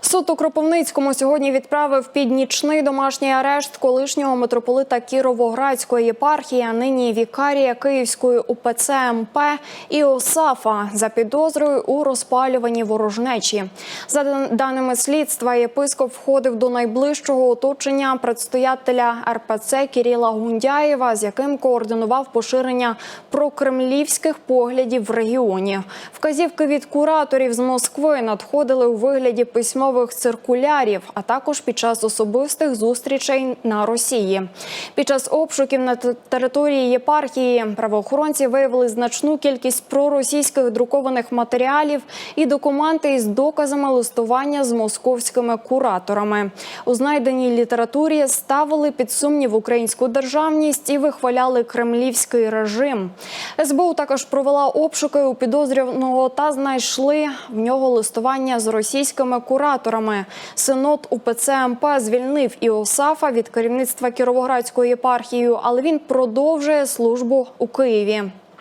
Суд у Кропивницькому сьогодні відправив під нічний домашній арешт колишнього митрополита Кіровоградської єпархії, а нині вікарія Київської УПЦ МП Іосафа за підозрою у розпалюванні ворожнечі. За даними слідства, єпископ входив до найближчого оточення предстоятеля РПЦ Кіріла Гундяєва, з яким координував поширення прокремлівських поглядів в регіоні. Вказівки від кураторів з Москви надходили у вигляді письмових циркулярів, а також під час особистих зустрічей на Росії. Під час обшуків на території єпархії правоохоронці виявили значну кількість проросійських друкованих матеріалів і документи із доказами листування з московськими кураторами. У знайденій літературі ставили під сумнів українську державність і вихваляли кремлівський режим. СБУ також провела обшуки у підозрюваного та знайшли в нього листування з російськими кураторами. Синод УПЦ МП звільнив Іосафа від керівництва Кіровоградської єпархії, але він продовжує службу у Києві.